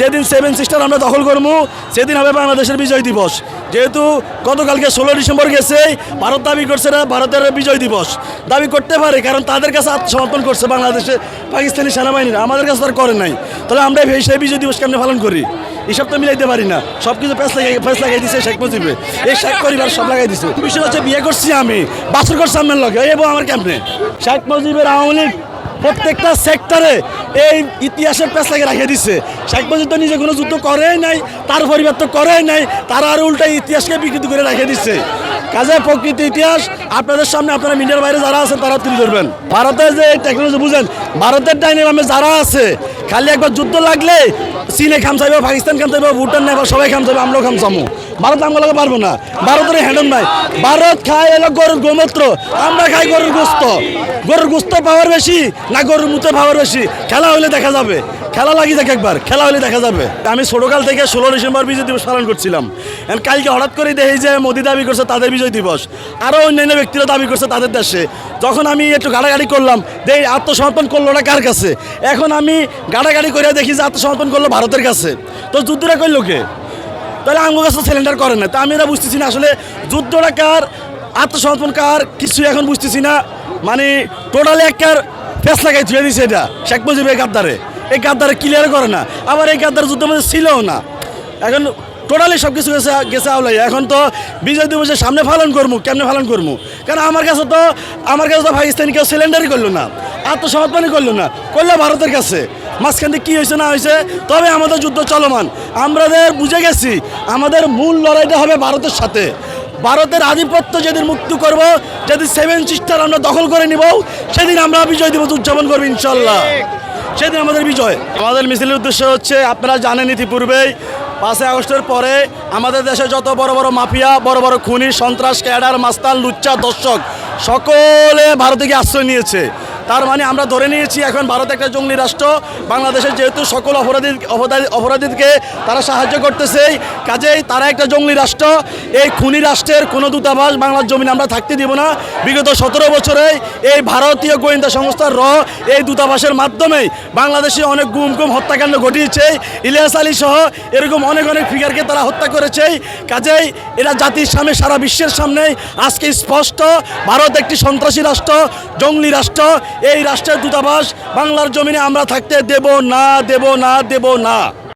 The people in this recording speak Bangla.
যেদিন সেভেন সিস্টার আমরা দখল করব সেদিন হবে বাংলাদেশের বিজয় দিবস। যেহেতু গতকালকে ষোলো ডিসেম্বর গেছে, ভারত দাবি করছে না, ভারতের বিজয় দিবস। দাবি করতে পারে, কারণ তাদের কাছে আত্মসমর্পণ করছে বাংলাদেশে পাকিস্তানি সেনাবাহিনীরা। আমাদের কাছে তার করে নাই। তাহলে আমরা সেই বিজয় দিবস কেমনে পালন করি? এসব তো মিলাইতে পারি না। সব কিছু পেস লাগাই পেস লাগাই দিছে শেখ মুজিবে। এই শেখ পরিবার সব লাগাই দিছে। বিষয় হচ্ছে বিয়ে করছি আমি বাসর করছি আমার লগে। এবং আমার ক্যাম্পে শেখ মুজিবের আওয়ামী লীগ প্রত্যেকটা সেক্টরে এই ইতিহাসের লাগে রেখে দিচ্ছে শেখ মুজিব তো নিজে কোনো যুদ্ধ করেই নাই, তার পরিবার তো করেই নাই, তারা আর উল্টা ইতিহাসকে বিকৃত করে রেখে দিচ্ছে কাজে প্রকৃত ইতিহাস, আপনাদের সামনে আপনারা মিডিয়ার বাইরে যারা আছেন, তারা তুলে ধরবেন। ভারতের যে টেকনোলজি বুঝেন, ভারতের ডাইনামে যারা আছে, খালি একবার যুদ্ধ লাগলে চীনে খাম চাইবে, পাকিস্তান খাম চাইবে, ভুটান নেপাল, সবাই খাম চাইবে, আমরাও খাম চামো। ভারত আমগুলোকে পারব না। ভারতের হ্যান্ডন নাই ভারত খায় এলো গরুর গোমূত্র। আমরা খাই গরুর গোস্ত। গরুর গোস্ত পাওয়ার বেশি না গরুর মুতে পাওয়ার বেশি? খেলা হলে দেখা যাবে। খেলা লাগি যাক একবার। খেলা হলে দেখা যাবে। আমি ছোটকাল থেকে ষোলো ডিসেম্বর বিজয় দিবস পালন করছিলাম। কালকে হঠাৎ করে দেখি যে মোদি দাবি করছে তাদের বিজয় দিবস। আরও অন্যান্য ব্যক্তিরা দাবি করছে তাদের দেশে। যখন আমি একটু গাড়াগাড়ি করলাম দেখি আত্মসমর্পণ করল না কার কাছে? এখন আমি গাড়াগাড়ি করে দেখি যে আত্মসমর্পণ করল ভারতের কাছে। তো যুদ্ধটা করল কে? তাহলে আমার কাছে সিলিন্ডার করে না। তা আমি এটা বুঝতেছি না, আসলে যুদ্ধটা কার, আত্মসমর্পণ কার কিছু এখন বুঝতেছি না। মানে টোটালি একটার ফেস লাগাই ধুয়ে দিছে এটা, শেখ মুজিব এই গাদ্দারে। এই গাদ্দারে ক্লিয়ার করে না। আবার এই গাদ্দার যুদ্ধের মধ্যে ছিলও না। এখন টোটালি সব কিছু গেছে গেছে আওলাই এখন তো বিজয় দিবসের সামনে পালন করব কেমনে পালন করব কারণ আমার কাছে তো, আমার কাছে তো পাকিস্তানি কেউ সিলিন্ডারই করল না, আত্মসমর্পণই করল না, করল ভারতের কাছে। মাঝখান থেকে কী হয়েছে না হয়েছে, তবে আমাদের যুদ্ধ চলমান। আমাদের বুঝে গেছি, আমাদের মূল লড়াইটা হবে ভারতের সাথে। ভারতের আধিপত্য যেদিন মুক্ত করব, যেদিন সেভেন সিস্টার আমরা দখল করে নিব, সেদিন আমরা বিজয় দিবস উদযাপন করব ইনশাল্লাহ সেদিন আমাদের বিজয়। আমাদের মিছিলের উদ্দেশ্য হচ্ছে, আপনারা জানেন ইতিপূর্বেই, পাঁচই আগস্টের পরে আমাদের দেশে যত বড় বড় মাফিয়া, বড় বড় খুনি, সন্ত্রাস, ক্যাডার, মাস্তান, লুচ্চা, দর্শক, সকলে ভারতে গিয়ে আশ্রয় নিয়েছে। তার মানে আমরা ধরে নিয়েছি এখন ভারত একটা জঙ্গলি রাষ্ট্র। বাংলাদেশের যেহেতু সকল অপরাধী অপরাধী অপরাধীকে তারা সাহায্য করতেছে কাজেই তারা একটা জঙ্গলি রাষ্ট্র। এই খুনি রাষ্ট্রের কোনো দূতাবাস বাংলার জমিনে আমরা থাকতে দিব না। বিগত সতেরো বছরে এই ভারতীয় গোয়েন্দা সংস্থার র এই দূতাবাসের মাধ্যমে বাংলাদেশে অনেক গুম গুম হত্যাকাণ্ড ঘটিয়েছে। ইলিয়াস আলী সহ এরকম অনেক অনেক ফিগারকে তারা হত্যা করেছে। কাজেই এরা জাতির সামনে, সারা বিশ্বের সামনে আজকে স্পষ্ট, ভারত একটি সন্ত্রাসী রাষ্ট্র, জঙ্গলি রাষ্ট্র। এই রাষ্ট্রের দূতাবাস বাংলার জমিনে আমরা থাকতে দেব না দেব না দেব না।